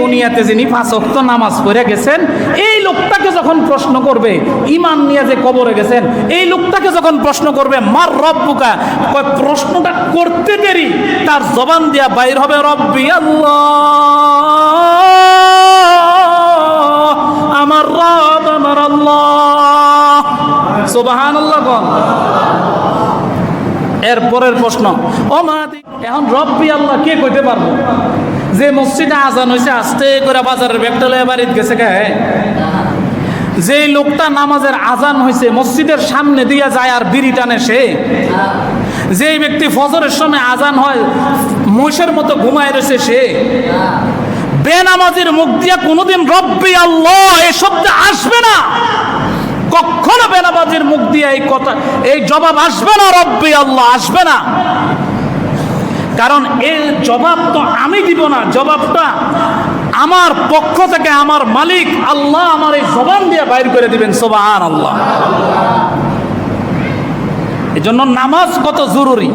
দুনিয়াতে যিনি পাঁচক্ত নামাজ পড়ে গেছেন, এই লোকটাকে যখন প্রশ্ন করবে ইমান নিয়ে যে কবরে গেছেন, এই লোকটাকে যখন প্রশ্ন করবে, মার রব্বুকা? প্রশ্নটা করতে দেরি, তার জবান দিয়া বাইর হবে রব্বি আল্লাহ। আমার রব আমার আল্লাহ। সুবাহান আল্লাহ কন এরপরের প্রশ্ন ও মাহাদি এখন রব্বি আল্লাহ কে কইতে পারব? যে মসজিদে আজান হয়েছে আস্তে করে বাজারের ব্যাগটালে বাড়িতে গেছে কে? যে লোকটা নামাজের আজান হয়েছে মসজিদের সামনে দিয়ে যায় আর বিড়ি টানে সে। যে ব্যক্তি ফজরের সময় আজান হয়, মহিষের মতো ঘুমায় রয়েছে সে। বেনামাজির মুখ দিয়া কোনোদিন রব্বি আল্লাহ এ শব্দ আসবে না। কখনো বেনামাজির মুখ দিয়ে এই কথা, এই জবাব আসবে না, রব্বি আল্লাহ, আসবে না। কারণ এর জবাব তো আমি দিব না, জবাবটা আমার পক্ষ থেকে আমার মালিক আল্লাহ আমার এই জবান দিয়ে বাইর করে দিবেন সোবাহান আল্লাহ এজন্য জন্য নামাজ কত জরুরি?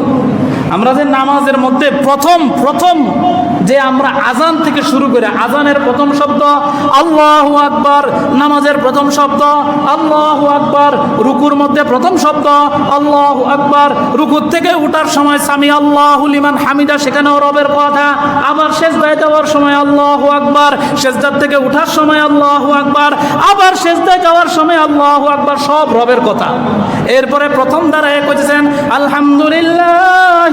আমরা যে নামাজের মধ্যে প্রথম প্রথম যে আমরা আজান থেকে শুরু করে, আজানের প্রথম শব্দ আল্লাহু আকবার, নামাজের প্রথম শব্দ আল্লাহু আকবার, রুকুর মধ্যে প্রথম শব্দ আল্লাহু আকবার, রুকুর থেকে উঠার সময় স্বামী আল্লাহ লিমান হামিদা, সেখানেও রবের কথা, আবার শেষ দায় দেওয়ার সময় আল্লাহু আকবার শেষদার থেকে উঠার সময় আল্লাহু আকবার, আবার শেষ দায় যাওয়ার সময় আল্লাহু আকবার, সব রবের কথা। এরপরে প্রথম দ্বারা এ করেছেন আলহামদুলিল্লাহ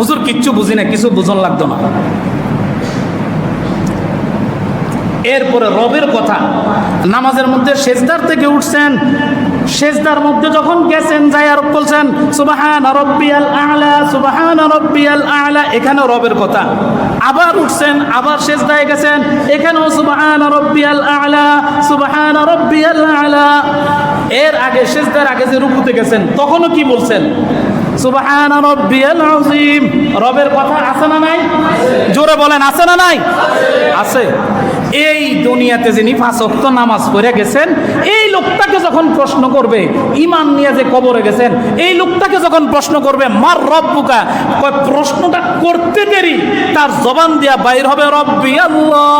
হুজুর কিচ্ছু বুঝি না, কিছু বুঝন লাগতো না। এরপরে রবের কথা, নামাজের মধ্যে সেজদার থেকে উঠছেন, সেজদার মধ্যে যখন গেছেন, যাই আর বলছেন, সুবাহান রব্বিয়াল আলা, সুবাহান রব্বিয়াল আলা এখানেও রবের কথা। আবার উঠছেন, আবার সেজদায় গেছেন, এখানেও সুবাহান রব্বিয়াল আলা, সুবাহান রব্বিয়াল আলা এর আগে, সেজদার আগে যে রুকুতে গেছেন, তখনও কি বলছেন? সুবাহান রব্বিয়াল আযীম। রবের কথা আছে না নাই? জোরে বলেন, আছে না নাই? আছে। এই দুনিয়াতে যিনি পাঁচক্ত নামাজ পড়ে গেছেন, এই লোকটাকে যখন প্রশ্ন করবে ইমান নিয়ে যে কবরে গেছেন, এই লোকটাকে যখন প্রশ্ন করবে, মার রব্বুকা, কয়, প্রশ্নটা করতে দেরি, তার জবান দিয়া বাইর হবে রব্বি আল্লাহ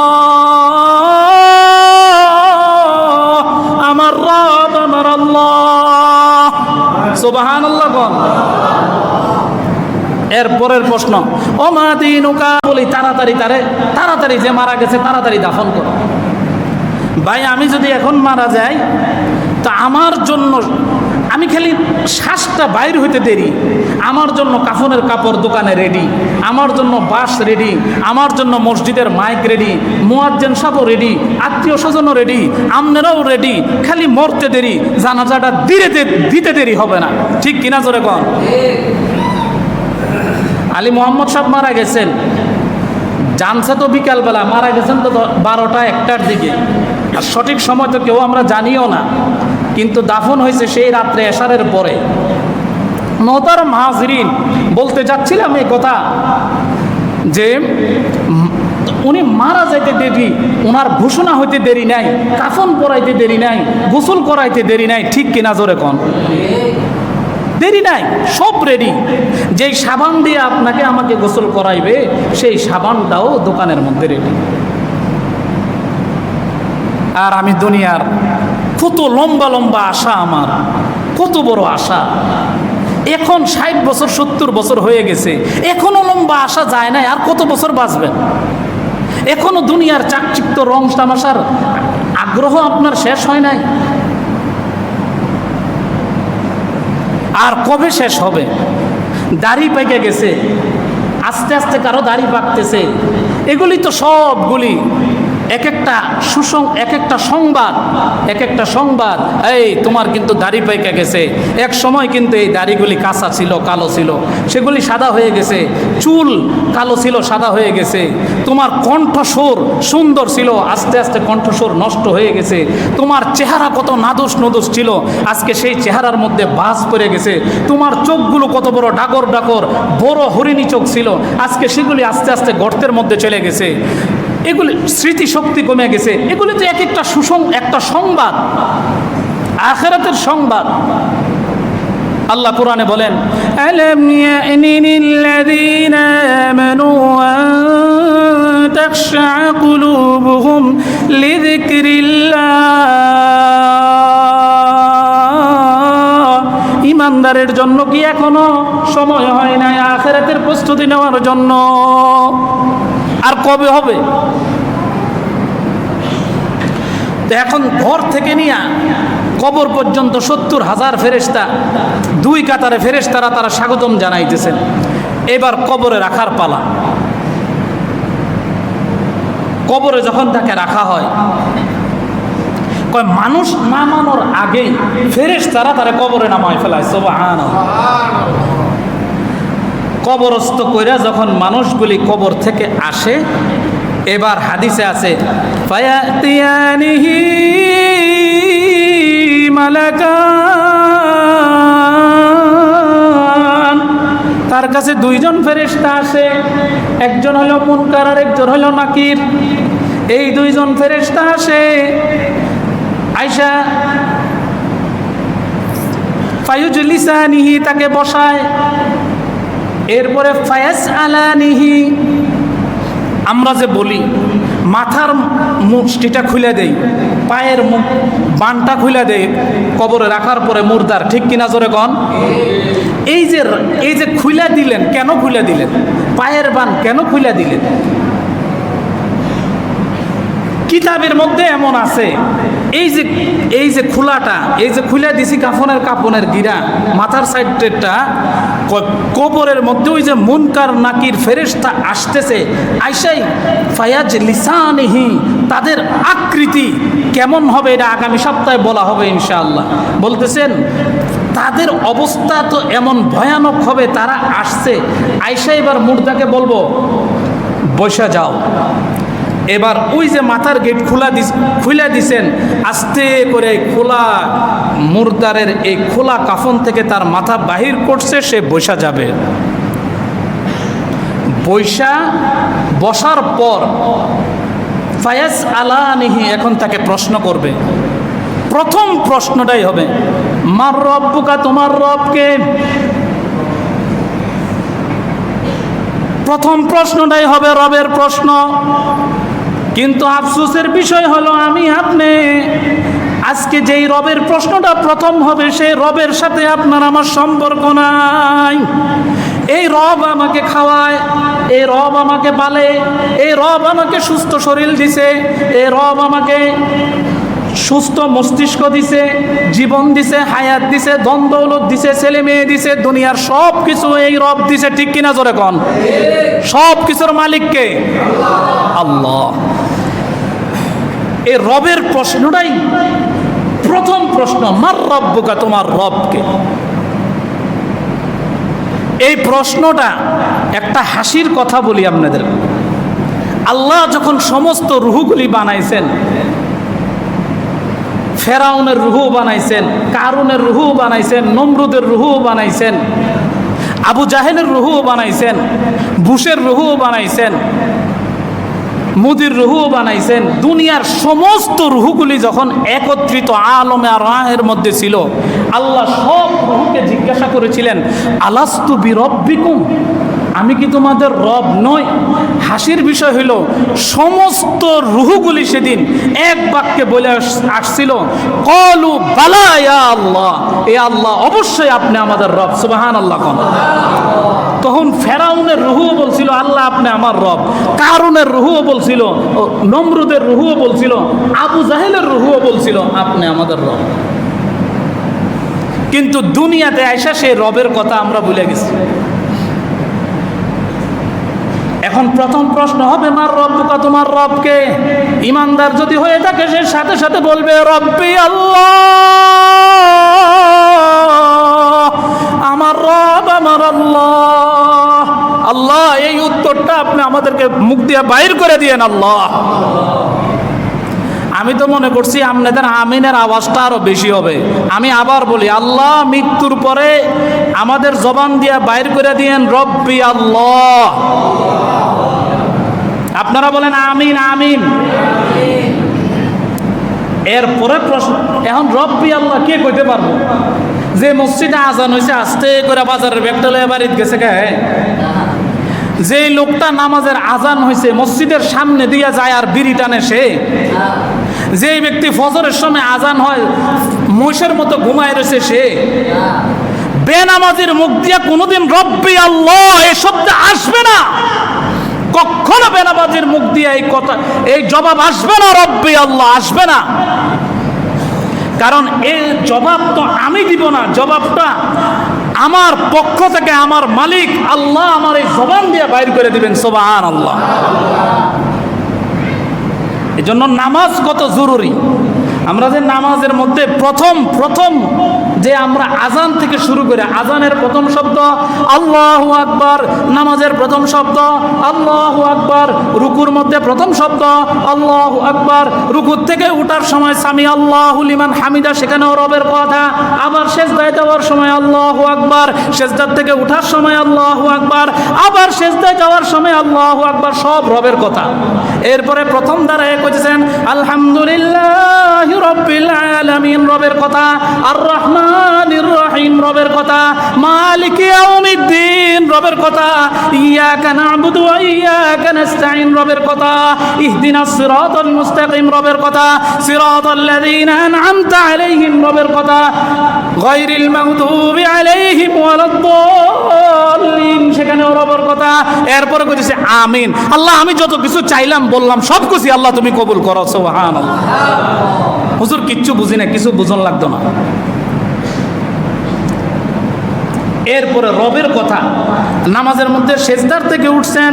আমার রব, আমার আল্লাহ। সুবাহান এর পরের প্রশ্ন ও মা বলি, তাড়াতাড়ি তারে, তাড়াতাড়ি যে মারা গেছে, তাড়াতাড়ি দাফন কর। ভাই, আমি যদি এখন মারা যাই, তা আমার জন্য আমি খালি শ্বাসটা বাইর হইতে দেরি। আমার জন্য কাফনের কাপড় দোকানে রেডি আমার জন্য বাস রেডি আমার জন্য মসজিদের মাইক রেডি মুয়াজ্জেন সাহেবও রেডি আত্মীয় স্বজনও রেডি আমনেরাও রেডি খালি মরতে দেরি। জানাজাটা দিতে দিতে দেরি হবে না। ঠিক কিনা জোরে কন? আলী মোহাম্মদ সাহেব মারা গেছেন। জানছে তো বিকালবেলা, মারা গেছেন তো বারোটা, একটার দিকে। আর সঠিক সময় তো কেউ আমরা জানিও না। কিন্তু দাফন হয়েছে সেই রাত্রে এশারের পরে। নতার মাহাজরিন বলতে যাচ্ছিলাম এই কথা যে উনি মারা যাইতে দেরি ওনার ঘোষণা হইতে দেরি নাই, কাফন পরাইতে দেরি নাই, গোসল করাইতে দেরি নাই, ঠিক কিনা জোরে কন? দেরি নাই, সব রেডি যেই সাবান দিয়ে আপনাকে আমাকে গোসল করাইবে, সেই সাবানটাও দোকানের মধ্যে রেডি আর আমি দুনিয়ার কত লম্বা লম্বা আশা আমার, কত বড় আশা। এখন ষাট বছর, সত্তর বছর হয়ে গেছে, এখনও লম্বা আশা যায় নাই, আর কত বছর বাঁচবেন এখনও দুনিয়ার চাকচিক্ত রং তামাশার আগ্রহ আপনার শেষ হয় নাই আর কবে শেষ হবে? দাড়ি পেকে গেছে আস্তে আস্তে কারও দাড়ি পাকতেছে। এগুলি তো সবগুলি। এক একটা সুসং এক একটা সংবাদ এক একটা সংবাদ। এই, তোমার কিন্তু দাড়ি পাইকা গেছে। এক সময় কিন্তু এই দাড়িগুলি কাঁচা ছিল, কালো ছিল। সেগুলি সাদা হয়ে গেছে। চুল কালো ছিল, সাদা হয়ে গেছে। তোমার কণ্ঠস্বর সুন্দর ছিল, আস্তে আস্তে কণ্ঠস্বর নষ্ট হয়ে গেছে। তোমার চেহারা কত নাদুস নদুস ছিল। আজকে সেই চেহারার মধ্যে বাস পড়ে গেছে। তোমার চোখগুলো কত বড় ডাকর ডাকর, বড় হরিণী চোখ ছিল। আজকে সেগুলি আস্তে আস্তে গর্তের মধ্যে চলে গেছে। এগুলি স্মৃতিশক্তি কমে গেছে। এগুলি তো এক একটা সুসং একটা সংবাদ। আখেরাতের সংবাদ। আল্লাহ কোরআনে বলেন কুলুবুহুম লিযিকরিল্লাহ। ইমানদারের জন্য কি এখনও সময় হয় নাই? আখেরাতের প্রস্তুতি নেওয়ার জন্য। আর কবে হবে? তো এখন ঘর থেকে নিয়ে কবর পর্যন্ত সত্তর হাজার ফেরেস্তা দুই কাতারে ফেরেস্তারা তারা স্বাগতম জানাইতেছেন। এবার কবরে রাখার পালা। কবরে যখন তাকে রাখা হয়, কয় মানুষ নামানোর আগেই ফেরেস তারা কবরে নামায় ফেলায় সোবাহান কবরস্থ কইরা যখন মানুষগুলি কবর থেকে আসে, এবার হাদিসে আছে তার কাছে দুইজন ফেরেশতা আসে, একজন হলো মুনকার আর একজন হলো নাকির। এই দুইজন ফেরেশতা আসে আইসা আয়সা ফায়ুজলিসানিহি তাকে বসায়। এরপরে ফায়াস আলানিহি। আমরা যে বলি, মাথার মুষ্টিটা খুলে দেই, পায়ের মুখ বানটা খুলে দেই, কবরে রাখার পরে মুর্দার, ঠিক কিনা জোরে কন? এই যে এই যে খুলে দিলেন, কেন খুলে দিলেন? পায়ের বান কেন খুলে দিলেন? কিতাবের মধ্যে এমন আছে। এই যে এই যে খোলাটা, এই যে খুলে দিছি কাফনের কাপনের গিরা, মাথার সাইডটা কবরের মধ্যে ওই যে মুনকার নাকির ফেরেশতা আসতেছে। আইসাই, ফায়াজ লিসানিহি, তাদের আকৃতি কেমন হবে এটা আগামী সপ্তাহে বলা হবে ইনশাআল্লাহ। বলতেছেন, তাদের অবস্থা তো এমন ভয়ানক হবে, তারা আসছে। আইসা এবার মুর্দাকে বলব, বসে যাও। এবার ওই যে মাথার গেট খোলা দিস খুলে দিছেন, আস্তে করে খোলা মুরদারের এই খোলা কাফন থেকে তার মাথা বাহির করছে, সে বসা যাবে। বৈশা বসার পর ফায়াজ আলানিহি এখন তাকে প্রশ্ন করবে। প্রথম প্রশ্নটাই হবে, মার রব্বুকা তোমার রবকে? প্রথম প্রশ্নটাই হবে রবের প্রশ্ন। কিন্তু আফসোসের বিষয় হলো আমি আপনি। আজকে যেই রবের প্রশ্নটা প্রথম হবে সেই রবের সাথে আপনার আমার সম্পর্ক নাই। এই রব আমাকে খাওয়ায়, এই রব আমাকে পালে, এই রব আমাকে সুস্থ শরীর দিছে, এই রব আমাকে সুস্থ মস্তিষ্ক দিছে, জীবন দিছে, হায়াত দিছে দ্বন্দ্বলত দিছে, ছেলে মেয়ে দিছে, দুনিয়ার সব কিছু এই রব দিছে, ঠিক কিনা জোরে কন? সব কিছুর মালিককে আল্লাহ। এই রবের প্রশ্নটাই প্রথম প্রশ্ন, মার রব্বুকা তোমার রবকে? এই প্রশ্নটা একটা হাসির কথা বলি আপনাদের। আল্লাহ যখন সমস্ত রুহুগুলি বানাইছেন ফেরাউনের রুহু বানাইছেন, কারুনের রুহু বানাইছেন, নমরুদের রুহু বানাইছেন, আবু জাহেনের রুহু বানাইছেন, বুশের রুহু বানাইছেন, মুদির রুহু বানাইছেন, দুনিয়ার সমস্ত রুহুগুলি যখন একত্রিত আলমে আর রাহের মধ্যে ছিল, আল্লাহ সব রুহুকে জিজ্ঞাসা করেছিলেন, আলাস্তু বিরব্বিকুম? আমি কি তোমাদের রব নই? হাসির বিষয় হইল, সমস্ত রুহুগুলি সেদিন এক বাক্যে বলে আসছিল, কলু বালা আল্লাহ। এ আল্লাহ অবশ্যই আপনি আমাদের রব সুবাহান আল্লাহ কন। তখন ফেরাউনের রুহুও বলছিল, আল্লাহ আপনি আমার রব। কারুনের রুহুও বলছিল নমরুদের রুহুও বলছিল, আবু জাহেলের রুহুও বলছিল, আপনি আমাদের রব। কিন্তু দুনিয়াতে আইসা সেই রবের কথা আমরা ভুলে গেছি। এখন প্রথম প্রশ্ন হবে, মার রব্বুকা, তোমার রবকে? ইমানদার যদি হয়ে থাকে, সে সাথে সাথে বলবে, রব্বি আল্লাহ, আমার রব, আমার আল্লাহ। আল্লাহ, এই উত্তরটা আপনি আমাদেরকে মুখ দিয়ে বাইর করে দিয়েন, আল্লাহ। আমি তো মনে করছি, আপনাদের আমিনের আওয়াজটা আরও বেশি হবে। আমি আবার বলি, আল্লাহ, মৃত্যুর পরে আমাদের জবান দিয়া বাইর করে দিয়েন, রব্বি আল্লাহ। আপনারা বলেন আমিন আমিন। এরপরে প্রশ্ন, এখন রব্বি আল্লাহ কে কইতে পারব? যে মসজিদে আজান হয়েছে আস্তে করে বাজারের ব্যাগটা লয়ে বাড়িতে গেছে কে? যে লোকটা নামাজের আজান হয়েছে মসজিদের সামনে দিয়া যায় আর বিড়ি টানে সে। যে ব্যক্তি ফজরের সময় আজান হয়, মহিষের মতো ঘুমায় রয়েছে সে। বেনামাজির মুখ দিয়া কোনোদিন রব্বি আল্লাহ এ শব্দ আসবে না। কখনো বেনামাজির মুখ দিয়ে এই কথা, এই জবাব আসবে না, রব্বি আল্লাহ, আসবে না। কারণ এই জবাব তো আমি দিব না, জবাবটা আমার পক্ষ থেকে আমার মালিক আল্লাহ আমার এই জবান দিয়ে বাইর করে দিবেন সোবাহান আল্লাহ এই জন্য নামাজ কত জরুরি? আমরা যে নামাজের মধ্যে প্রথম প্রথম যে আমরা আজান থেকে শুরু করে, আজানের প্রথম শব্দ আল্লাহ আকবার, নামাজের প্রথম শব্দ আল্লাহ আকবার, রুকুর মধ্যে প্রথম শব্দ আল্লাহ আকবার, রুকুর থেকে উঠার সময় স্বামী আল্লাহ লিমান হামিদা, সেখানেও রবের কথা, আবার শেষ দায় যাওয়ার সময় আল্লাহ আকবার শেষদার থেকে উঠার সময় আল্লাহ আকবার, আবার শেষ দায় যাওয়ার সময় আল্লাহ আকবার, সব রবের কথা। এরপরে প্রথম দ্বারায় কইতেছেন আলহামদুলিল্লাহ রব্বিল আলামিন রবের কথা আর রহমানির রহিম রবের কথা, মালিক ইয়াউমিদ্দিন রবের কথা, ইয়াকা না'বুদু ওয়া ইয়াকা নাস্তাইন রবের কথা, ইহদিনাস সিরাতাল মুস্তাকিম রবের কথা, সিরাতাল লাযিনা আন'আমতা আলাইহিম রবের কথা, গায়রিল মাগদুবি আলাইহিম ওয়ালাদ-দাল্লিন সেখানেও রবের কথা। এরপরে কইতেছে, আমিন। আল্লাহ, আমি যত কিছু চাইলাম, বললাম সব কিছু আল্লাহ তুমি কবুল করো, সুবহানাল্লাহ। হুজুর কিচ্ছু বুঝি না, কিছু বুঝন লাগতো না। এরপরে রবের কথা, নামাজের মধ্যে সেজদার থেকে উঠছেন,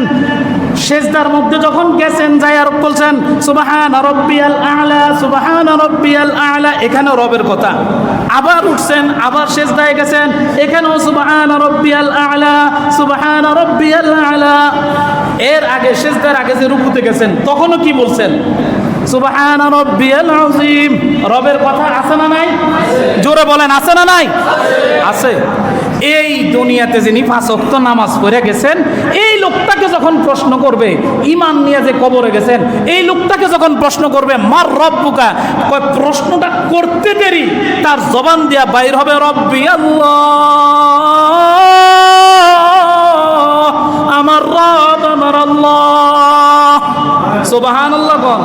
সেজদার মধ্যে যখন গেছেন, যাই আর বলছেন, সুবাহান রব্বিয়াল আলা, সুবাহান রব্বিয়াল আলা এখানেও রবের কথা। আবার উঠছেন, আবার সেজদায় গেছেন, এখানেও সুবাহান রব্বিয়াল আলা, সুবাহান রব্বিয়াল আলা এর আগে, সেজদার আগে যে রুকুতে গেছেন, তখনও কি বলছেন? সুবাহান রব্বিয়াল আযীম। রবের কথা আছে না নাই? জোরে বলেন, আছে না নাই? আছে। এই দুনিয়াতে যিনি ফাঁসক্ত নামাজ পড়ে গেছেন, এই লোকটাকে যখন প্রশ্ন করবে ইমান নিয়ে যে কবরে গেছেন, এই লোকটাকে যখন প্রশ্ন করবে, মার রব্বুকা, কয়, প্রশ্নটা করতে দেরি, তার জবান দিয়া বাইর হবে রব্বি আল্লাহ। সুবাহান আল্লাহ কন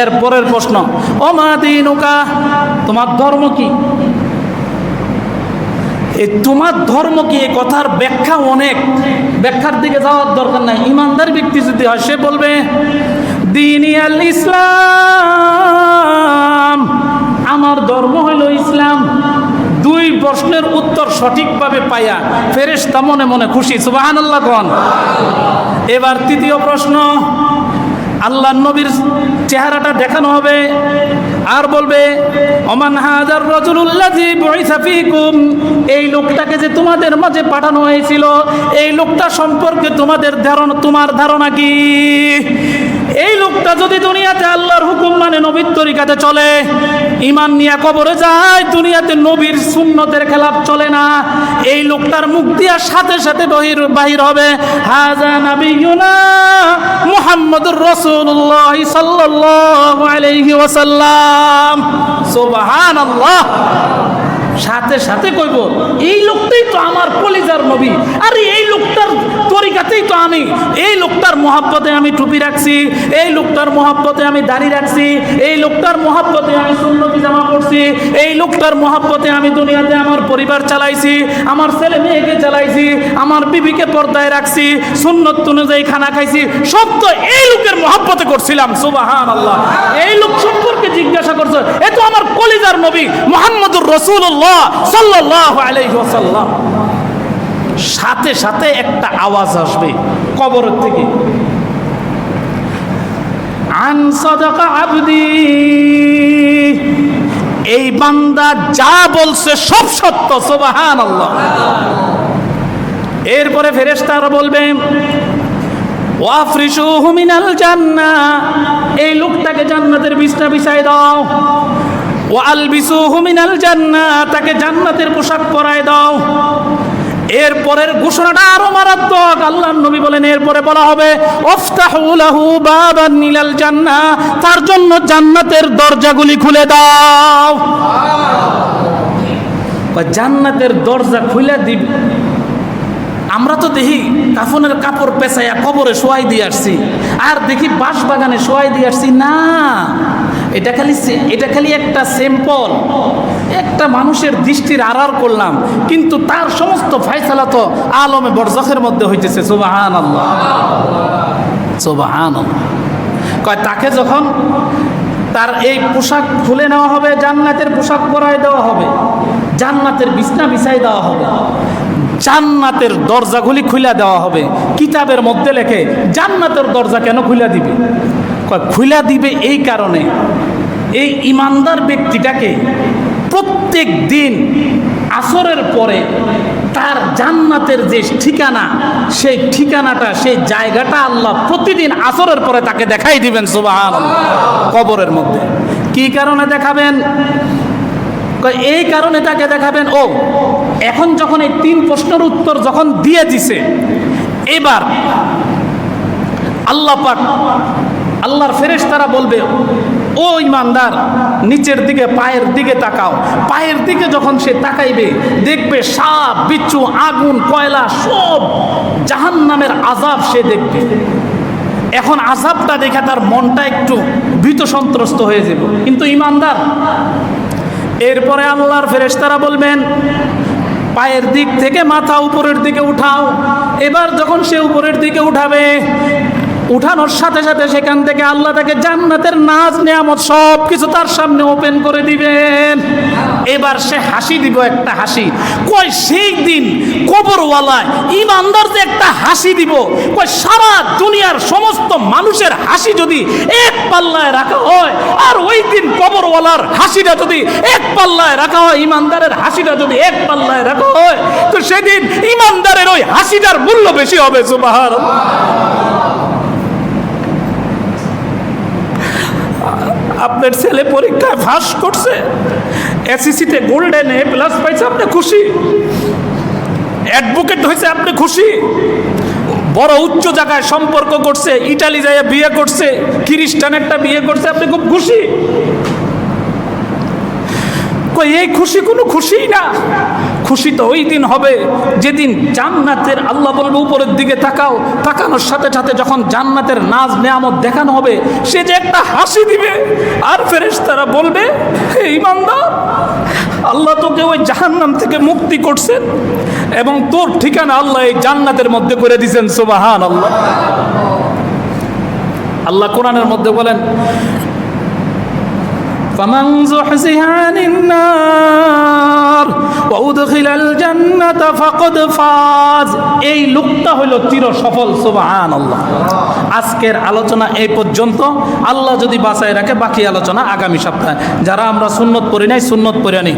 এর প্রশ্ন ও মা দিনুকা, তোমার ধর্ম কি? এই তোমার ধর্ম কি? এই কথার ব্যাখ্যা অনেক। ব্যাখ্যার দিকে যাওয়ার দরকার নাই। ইমানদার ব্যক্তি যদি হয়, সে বলবে দিনী আল ইসলাম। আমার ধর্ম হইল ইসলাম। দুই প্রশ্নের উত্তর সঠিকভাবে পাইয়া ফেরেস্তা মনে মনে খুশি। সুবাহান আল্লাহ কন। এবার তৃতীয় প্রশ্ন আল্লাহ নবীর চেহারাটা দেখানো হবে। আর বলবে অমান হাজার রজুল্লাহি বুইসা ফীকুম। এই লোকটাকে যে তোমাদের মাঝে পাঠানো হয়েছিল, এই লোকটা সম্পর্কে তোমাদের ধারণা, তোমার ধারণা কি? এই লোকটা যদি দুনিয়াতে আল্লাহর হুকুম মানে নবীর তরিকাতে চলে ইমান নিয়ে কবরে যায়, দুনিয়াতে নবীর সুন্নতের খেলাফ চলে না, এই লোকটার মুখ দিয়া সাথে সাথে বহির বাহির হবে। হাজা নাবিয়ুনা মুহাম্মদুর রাসূলুল্লাহ সাল্লাল্লাহু আলাইহি ওয়াসাল্লাম সুবহানাল্লাহ সাথে সাথে কইব, এই লোকটাই তো আমার কলিজার নবী। আরে এই লোকটার তরিকাতেই তো আমি, এই লোকটার মহাব্বতে আমি টুপি রাখছি, এই লোকটার মহাব্বতে আমি দাড়ি রাখছি, এই লোকটার মহাব্বতে আমি সুন্নতি জামা পড়ছি এই লোকটার মহাব্বতে আমি দুনিয়াতে আমার পরিবার চালাইছি, আমার ছেলে মেয়েকে চালাইছি, আমার বিবিকে পর্দায় রাখছি, সুন্নত অনুযায়ী খানা খাইছি, সব তো এই লোকের মহাব্বতে করছিলাম সুবাহান আল্লাহ এই লোক সম্পর্কে জিজ্ঞাসা করছ, এ তো আমার কলিজার নবী মোহাম্মদুর রসুল্লাহ সাল্লাহ আলাইহি ওয়াসাল্লাম। সাথে সাথে একটা আওয়াজ আসবে কবরের থেকে। আন সাদাকা আবদি। এই বান্দা যা বলছে সব সত্য সুবাহান আল্লাহ এরপরে ফেরেশতারা বলবে ওয়াফরিসুহু মিনাল জান্নাহ। এই লোকটাকে জান্নাতের বিছনা বিছাই দাও। ওয়ালবিসুহু মিনাল জান্নাহ, তাকে জান্নাতের পোশাক পরায় দাও। এরপরের ঘোষণাটা আরও মারাত্মক। আল্লাহ নবী বলেন এরপরে বলা হবে অফতাহু লাহু বাবান মিনাল জান্নাহ তার জন্য জান্নাতের দরজাগুলি খুলে দাও। জান্নাতের দরজা খুলে দিবে? আমরা তো দেখি কাফনের কাপড় পেঁচাইয়া কবরে শোয়াই দিয়ে আসছি, আর দেখি বাঁশ বাগানে শোয়াই দিয়ে আসছি। না এটা খালি এটা খালি একটা সিম্পল একটা মানুষের দৃষ্টির আড়ার করলাম, কিন্তু তার সমস্ত ফাইসালা তো আলমে বরজখের মধ্যে হইতেছে সুবাহান আল্লাহ সুবাহান কয়, তাকে যখন তার এই পোশাক খুলে নেওয়া হবে, জান্নাতের পোশাক পরায় দেওয়া হবে, জান্নাতের বিছনা বিছাই দেওয়া হবে, জান্নাতের দরজাগুলি খুলে দেওয়া হবে, কিতাবের মধ্যে লেখে, জান্নাতের দরজা কেন খুলে দিবে? খুলে দিবে এই কারণে। এই ইমানদার ব্যক্তিটাকে প্রত্যেক দিন আসরের পরে তার জান্নাতের যে ঠিকানা, সেই ঠিকানাটা, সেই জায়গাটা আল্লাহ প্রতিদিন আসরের পরে তাকে দেখাই দিবেন সুবাহ কবরের মধ্যে। কি কারণে দেখাবেন? এই কারণে তাকে দেখাবেন, ও, এখন যখন এই তিন প্রশ্নের উত্তর যখন দিয়ে দিছে, এবার আল্লাহ পাক আল্লাহর ফেরেশ তারা বলবে, ও ইমানদার, নিচের দিকে, পায়ের দিকে তাকাও। পায়ের দিকে যখন সে তাকাইবে, দেখবে সাপ, বিচ্ছু, আগুন, কয়লা সব জাহান নামের আজাব সে দেখবে। এখন আজাবটা দেখে তার মনটা একটু ভীত সন্ত্রস্ত হয়ে যাবে। কিন্তু ইমানদার, এরপরে আল্লাহর ফেরেশতারা বলবেন, পায়ের দিক থেকে মাথা উপরের দিকে উঠাও। এবার যখন সে উপরের দিকে উঠাবে উঠানোর সাথে সাথে সেখান থেকে আল্লাহ তাকে জান্নাতের নাজ, নেয়ামত সব কিছু তার সামনে ওপেন করে দিবেন। এবার সে হাসি দিব একটা হাসি। কই সেই দিন কবরওয়ালায় ইমানদার যে একটা হাসি দিব কই সারা দুনিয়ার সমস্ত মানুষের হাসি যদি এক পাল্লায় রাখা হয়, আর ওই দিন কবরওয়ালার হাসিটা যদি এক পাল্লায় রাখা হয়, ইমানদারের হাসিটা যদি এক পাল্লায় রাখা হয়, তো সেদিন ইমানদারের ওই হাসিটার মূল্য বেশি হবে সুবাহার আপনার ছেলে পরীক্ষায় ফাঁস করছে। এসিসিতে গোল্ডেন এ প্লাস পাইছে, আপনি খুশি? অ্যাডভোকেট হয়েছে, আপনি খুশি? বড় উচ্চ জায়গায় সম্পর্ক করছে ইটালি যায় বিয়ে করছে খ্রিস্টানেরটা বিয়ে করছে, আপনি খুব খুশি? কই এই খুশি কোনো খুশিই না। খুশি তো ওই দিন হবে, যেদিন জান্নাতের আল্লাহ বলবে, উপরের দিকে তাকাও। তাকানোর সাথে সাথে যখন জান্নাতের নাজ নেয়ামত দেখানো হবে, সে যে একটা হাসি দিবে। আর ফেরেশতারা বলবে, হে ইমানদার, আল্লাহ তোকে ওই জাহান্নাম থেকে মুক্তি করছেন এবং তোর ঠিকানা আল্লাহ এই জান্নাতের মধ্যে করে দিয়েছেন সুবাহান আল্লাহ আল্লাহ কোরআনের মধ্যে বলেন فمن زحزح عن النار وأدخل الجنة فقد فاز এই লোকটা হলো চির সফল সুবহান আল্লাহ আজকের আলোচনা এই পর্যন্ত আল্লাহ যদি বাঁচায় রাখে বাকি আলোচনা আগামী সপ্তাহে যারা আমরা সুন্নত পড়ি নাই সুন্নত পড়ে নি